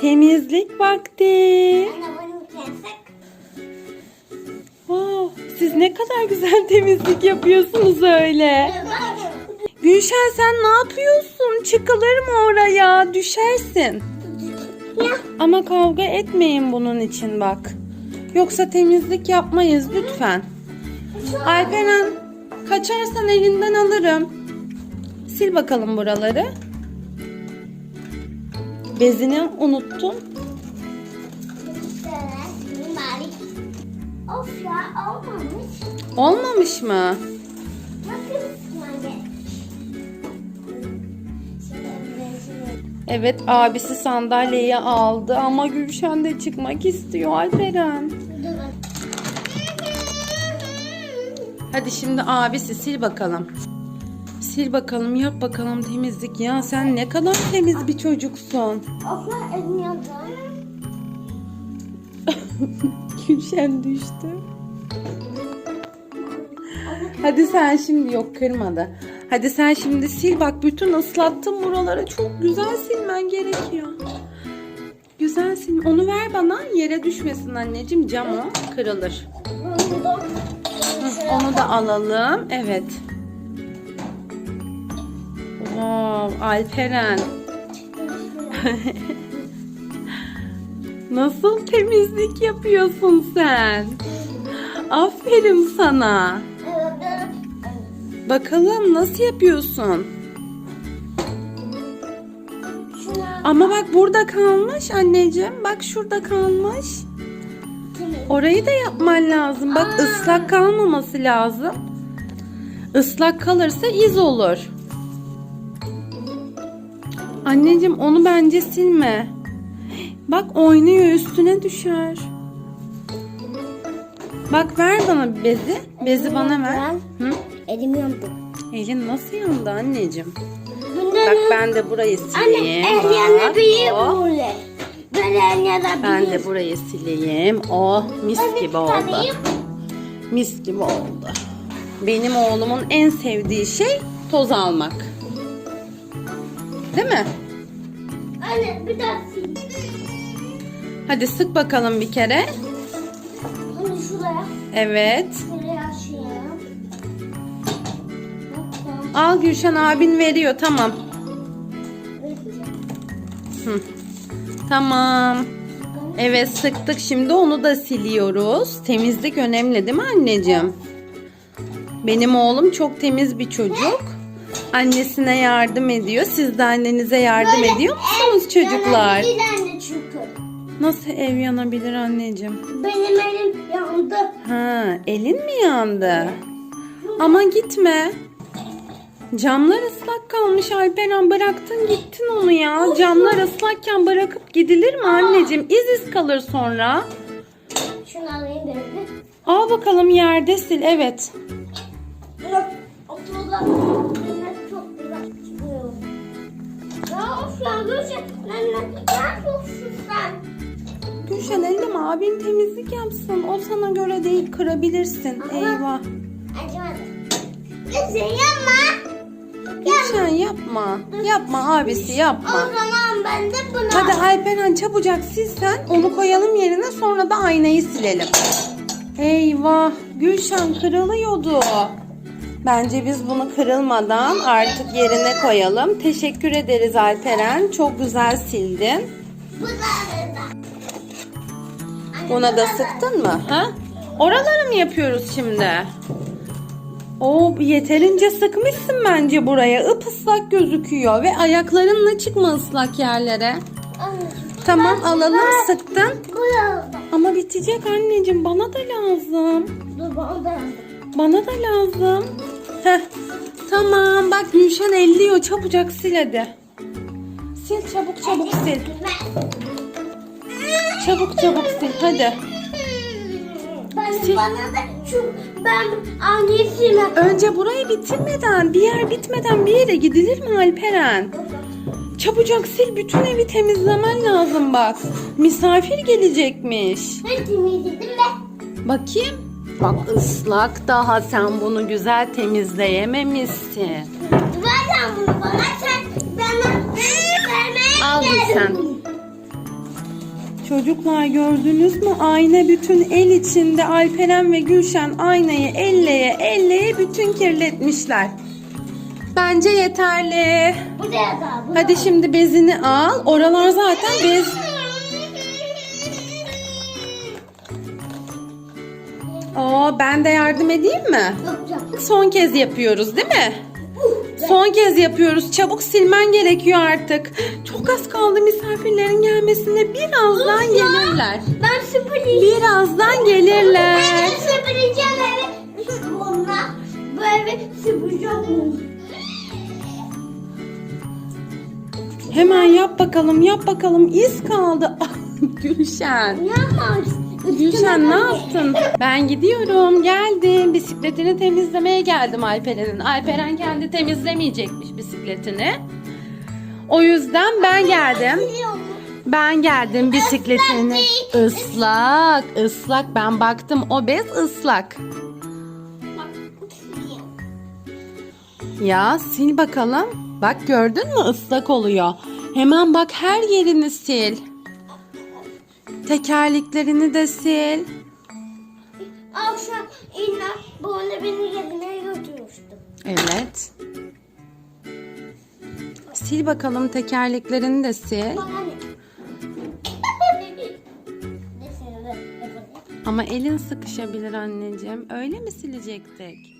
Temizlik vakti. Wow, siz ne kadar güzel temizlik yapıyorsunuz öyle. Gülşen sen ne yapıyorsun? Çıkılır mı oraya? Düşersin. Ama kavga etmeyin bunun için bak. Yoksa temizlik yapmayız lütfen. Alperen kaçarsan elinden alırım. Sil bakalım buraları. Bezini. Mimari. Of ya olmamış. Olmamış mı? Evet abisi sandalyeyi aldı ama Gülşen de çıkmak istiyor Alperen. Hadi şimdi abisi sil bakalım. Sil bakalım yap bakalım temizlik. Ya sen ne kadar temiz bir çocuksun. Ya elim yandı. Gülşen düştü. Hadi sen şimdi yok kırmadı. Hadi sen şimdi sil bak bütün ıslattın buraları çok güzel silmen gerekiyor. Güzel sil. Onu ver bana yere düşmesin anneciğim cam o kırılır. Hı, Onu da alalım. Evet. Wow, Alperen. Nasıl temizlik yapıyorsun sen? Aferin sana. Bakalım nasıl yapıyorsun? Ama bak burada kalmış anneciğim. Bak şurada kalmış. Orayı da yapman lazım. Bak Aa. ıslak kalmaması lazım. Islak kalırsa iz olur. Anneciğim onu bence silme. Bak oynuyor üstüne düşer. Bak ver bana bir bezi. Bezi bana ver. Hı? Elim yandı. Elin nasıl yandı anneciğim? Bundan Bak ben de burayı Anne sileyim. el Bak, yanabilir oh. böyle. El yanabilir. Ben de burayı sileyim. Oh mis Anne, gibi oldu. Mis gibi oldu. Benim oğlumun en sevdiği şey toz almak. Değil mi? Anne bir daha sil. Hadi sık bakalım bir kere. Bunu şuraya. Evet. Şuraya. Hoppa. Al Gülşen abin veriyor. Tamam. Hı. Tamam. Evet sıktık. Şimdi onu da siliyoruz. Temizlik önemli değil mi anneciğim? Benim oğlum çok temiz bir çocuk. Annesine yardım ediyor. Siz de annenize yardım ediyor musunuz çocuklar? Yanabilir anne çünkü. Nasıl ev yanabilir anneciğim? Benim elim yandı. Ha, elin mi yandı? Ama gitme. Camlar ıslak kalmış Alperen bıraktın gittin onu ya. Camlar ıslakken bırakıp gidilir mi anneciğim? İz iz kalır sonra. Şunu alayım böyle. Al bakalım yerde sil evet. Gülşen. Ben? Gülşen elleme abin temizlik yapsın. O sana göre değil kırabilirsin. Eyvah. Acımadı. Gülşen yapma. Gülşen yapma. Yapma abisi O yapma. zaman ben de bunu Hadi Alperen çabucak sil sen. Onu koyalım yerine sonra da aynayı silelim. Eyvah Gülşen kırılıyordu. Bence biz bunu kırılmadan artık yerine koyalım. Teşekkür ederiz Alperen. Çok güzel sildin. Buna da sıktın mı? Ha? Oraları mı yapıyoruz şimdi? Oo yeterince sıkmışsın bence buraya. Ipıslak gözüküyor ve ayaklarınla çıkma ıslak yerlere. Tamam alalım sıktın. Ama bitecek anneciğim bana da lazım. Bana da yandı. Bana da lazım. Heh. Tamam bak Gülşen elliyor çabucak sil hadi. Sil çabuk çabuk sil. Çabuk çabuk sil hadi. Ben, Sil. bana da şu ben annesime Önce burayı bitirmeden bir yer bitmeden bir yere gidilir mi Alperen? Çabucak sil bütün evi temizlemen lazım bak. Misafir gelecekmiş. ben temizledim de. Bakayım. Bak ıslak daha sen bunu güzel temizleyememişsin. Ver lan bunu bana sen bana vermeye Al geldim. sen. Çocuklar gördünüz mü? Ayna bütün el içinde. Alperen ve Gülşen aynayı elleye elleye bütün kirletmişler. Bence yeterli. Bu da yatağı. bu da. Hadi şimdi bezini al. Oralar zaten bez. Oo, ben de yardım edeyim mi? Son kez yapıyoruz değil mi? Son kez yapıyoruz. Çabuk silmen gerekiyor artık. Çok az kaldı misafirlerin gelmesine. Birazdan gelirler. Ben süpüreceğim. Birazdan gelirler. Ben süpüreceğim evi. Bununla bu evi süpüreceğim. Hemen yap bakalım, yap bakalım. İz kaldı. Ah, Gülşen. Ne yapmaz? Gülşen ne yaptın? Ben gidiyorum. Geldim. Bisikletini temizlemeye geldim Alperen'in. Alperen kendi temizlemeyecekmiş bisikletini. O yüzden ben geldim. Ben geldim bisikletini. Islak, ıslak. Ben baktım o bez ıslak. Ya sil bakalım. Bak gördün mü ıslak oluyor. Hemen bak her yerini sil. Tekerleklerini de sil. Akşam İlna böyle beni gezmeye götürmüştü. Evet. Sil bakalım tekerleklerini de sil. Ama elin sıkışabilir anneciğim. Öyle mi silecektik?